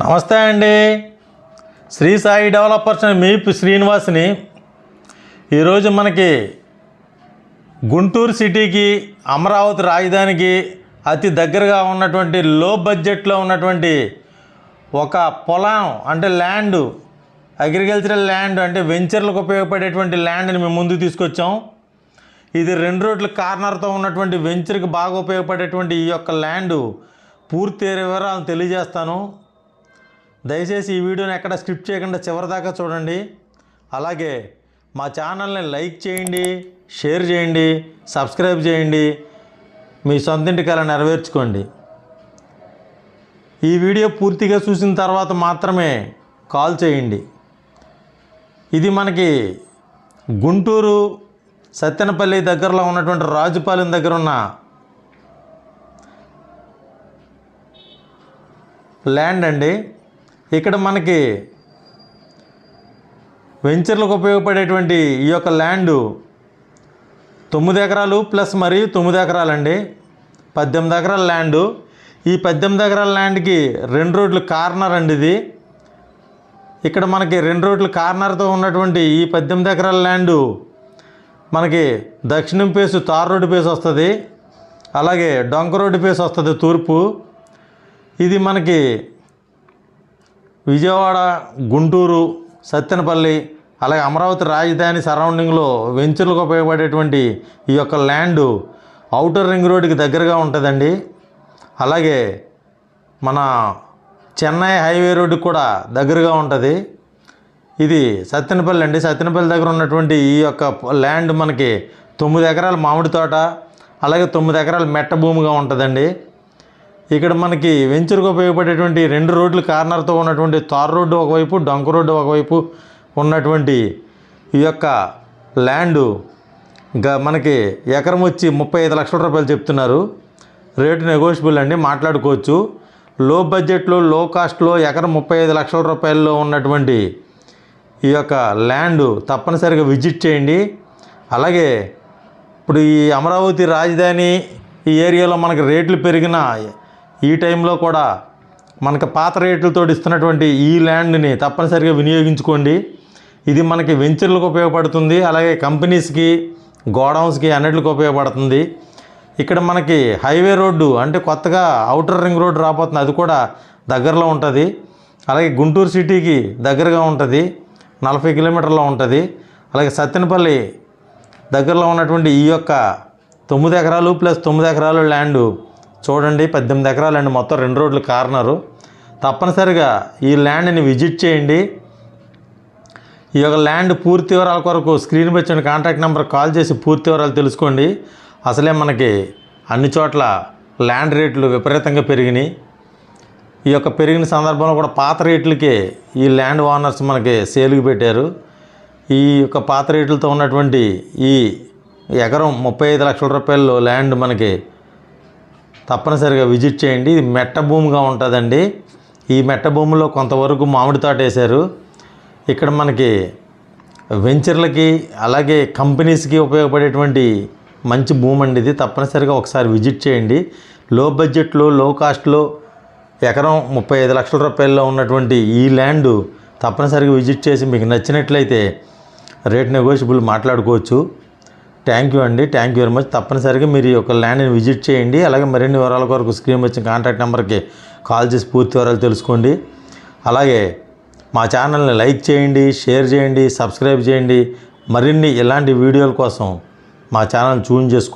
నమస్తే అండి. శ్రీ సాయి డెవలపర్స్ అని మీ శ్రీనివాస్ని ఈరోజు మనకి గుంటూరు సిటీకి అమరావతి రాజధానికి అతి దగ్గరగా ఉన్నటువంటి లో బడ్జెట్లో ఉన్నటువంటి ఒక పొలం అంటే ల్యాండ్ అగ్రికల్చరల్ ల్యాండ్ అంటే వెంచర్లకు ఉపయోగపడేటువంటి ల్యాండ్ని మేము ముందుకు తీసుకొచ్చాం. ఇది రెండు రోడ్ల కార్నర్తో ఉన్నటువంటి వెంచర్కి బాగా ఉపయోగపడేటువంటి ఈ యొక్క ల్యాండ్ పూర్తి వివరాలను తెలియజేస్తాను. దయచేసి ఈ వీడియోని ఎక్కడ స్కిప్ చేయకుండా చివరిదాకా చూడండి. అలాగే మా ఛానల్ని లైక్ చేయండి షేర్ చేయండి సబ్స్క్రైబ్ చేయండి. మీ సొంతింటి కళ నెరవేర్చుకోండి. ఈ వీడియో పూర్తిగా చూసిన తర్వాత మాత్రమే కాల్ చేయండి. ఇది మనకి గుంటూరు సత్తెనపల్లి దగ్గరలో ఉన్నటువంటి రాజుపాలెం దగ్గర ఉన్న ల్యాండ్ అండి. ఇక్కడ మనకి వెంచర్లకు ఉపయోగపడేటువంటి ఈ యొక్క ల్యాండు తొమ్మిది ఎకరాలు ప్లస్ మరియు తొమ్మిది ఎకరాలండి. పద్దెనిమిది ఎకరాల ల్యాండు. ఈ పద్దెనిమిది ఎకరాల ల్యాండ్కి రెండు రోడ్లు కార్నర్ అండి ఇది. ఇక్కడ మనకి రెండు రోడ్లు కార్నర్తో ఉన్నటువంటి ఈ పద్దెనిమిది ఎకరాల ల్యాండు మనకి దక్షిణం పేసు తార్ రోడ్డు పేసు వస్తుంది. అలాగే డొంక రోడ్డు పేసు వస్తుంది తూర్పు. ఇది మనకి విజయవాడ గుంటూరు సత్తెనపల్లి అలాగే అమరావతి రాజధాని సరౌండింగ్లో వెంచర్లకు ఉపయోగపడేటువంటి ఈ యొక్క ల్యాండ్ అవుటర్ రింగ్ రోడ్డుకి దగ్గరగా ఉంటుందండి. అలాగే మన చెన్నై హైవే రోడ్డుకి కూడా దగ్గరగా ఉంటుంది. ఇది సత్తెనపల్లి అండి. సత్తెనపల్లి దగ్గర ఉన్నటువంటి ఈ యొక్క ల్యాండ్ మనకి తొమ్మిది ఎకరాల మామిడి తోట అలాగే తొమ్మిది ఎకరాల మెట్ట భూమిగా ఉంటుందండి. ఇక్కడ మనకి వెంచర్కు ఉపయోగపడేటువంటి రెండు రోడ్లు కార్నర్తో ఉన్నటువంటి తార్ రోడ్డు ఒకవైపు డొంక రోడ్డు ఒకవైపు ఉన్నటువంటి ఈ యొక్క ల్యాండు. మనకి ఎకరం వచ్చి ముప్పై ఐదు లక్షల రూపాయలు చెప్తున్నారు. రేటు నెగోషియబుల్ అండి మాట్లాడుకోవచ్చు. లో బడ్జెట్లో లో కాస్ట్లో ఎకరం ముప్పై ఐదు లక్షల రూపాయల్లో ఉన్నటువంటి ఈ యొక్క ల్యాండ్ తప్పనిసరిగా విజిట్ చేయండి. అలాగే ఇప్పుడు ఈ అమరావతి రాజధాని ఈ ఏరియాలో మనకి రేట్లు పెరిగిన ఈ టైంలో కూడా మనకు పాత రేట్లతో ఇస్తున్నటువంటి ఈ ల్యాండ్ని తప్పనిసరిగా వినియోగించుకోండి. ఇది మనకి వెంచర్లకు ఉపయోగపడుతుంది అలాగే కంపెనీస్కి గోడౌన్స్కి అన్నిటికి ఉపయోగపడుతుంది. ఇక్కడ మనకి హైవే రోడ్డు అంటే కొత్తగా అవుటర్ రింగ్ రోడ్డు రాబోతుంది అది కూడా దగ్గరలో ఉంటుంది. అలాగే గుంటూరు సిటీకి దగ్గరగా ఉంటుంది నలభై కిలోమీటర్లో ఉంటుంది. అలాగే సత్తెనపల్లి దగ్గరలో ఉన్నటువంటి ఈ యొక్క తొమ్మిది ఎకరాలు ప్లస్ తొమ్మిది ఎకరాలు ల్యాండ్ చూడండి పద్దెనిమిది ఎకరాలు అండి. మొత్తం రెండు రోడ్లు కార్నరు. తప్పనిసరిగా ఈ ల్యాండ్ని విజిట్ చేయండి. ఈ యొక్క ల్యాండ్ పూర్తి వివరాల కొరకు స్క్రీన్ వచ్చిన కాంటాక్ట్ నెంబర్ కాల్ చేసి పూర్తి వివరాలు తెలుసుకోండి. అసలే మనకి అన్ని చోట్ల ల్యాండ్ రేట్లు విపరీతంగా పెరిగినాయి. ఈ యొక్క పెరిగిన సందర్భంలో కూడా పాత రేట్లకే ఈ ల్యాండ్ ఓనర్స్ మనకి సేల్కి పెట్టారు. ఈ యొక్క పాత రేట్లతో ఉన్నటువంటి ఈ ఎకరం ముప్పై ఐదు లక్షల రూపాయలు ల్యాండ్ మనకి తప్పనిసరిగా విజిట్ చేయండి. ఇది మెట్ట భూమిగా ఉంటుందండి. ఈ మెట్ట భూమిలో కొంతవరకు మామిడి తోట వేశారు. ఇక్కడ మనకి వెంచర్లకి అలాగే కంపెనీస్కి ఉపయోగపడేటువంటి మంచి భూమి అండి ఇది. తప్పనిసరిగా ఒకసారి విజిట్ చేయండి. లో బడ్జెట్లో లో కాస్ట్లో ఎకరం ముప్పై ఐదు లక్షల రూపాయల్లో ఉన్నటువంటి ఈ ల్యాండ్ తప్పనిసరిగా విజిట్ చేసి మీకు నచ్చినట్లయితే రేట్ నెగోషియబుల్ మాట్లాడుకోవచ్చు. థ్యాంక్ యూ అండి థ్యాంక్ యూ వెరీ మచ్. తప్పనిసరిగా మీరు ఈ యొక్క ల్యాండ్ని విజిట్ చేయండి అలాగే మరిన్ని వివరాల కొరకు స్క్రీన్ వచ్చిన కాంటాక్ట్ నెంబర్కి కాల్ చేసి పూర్తి వివరాలు తెలుసుకోండి. అలాగే మా ఛానల్ని లైక్ చేయండి షేర్ చేయండి సబ్స్క్రైబ్ చేయండి. మరిన్ని ఇలాంటి వీడియోల కోసం మా ఛానల్ చూన్ చేసుకోండి.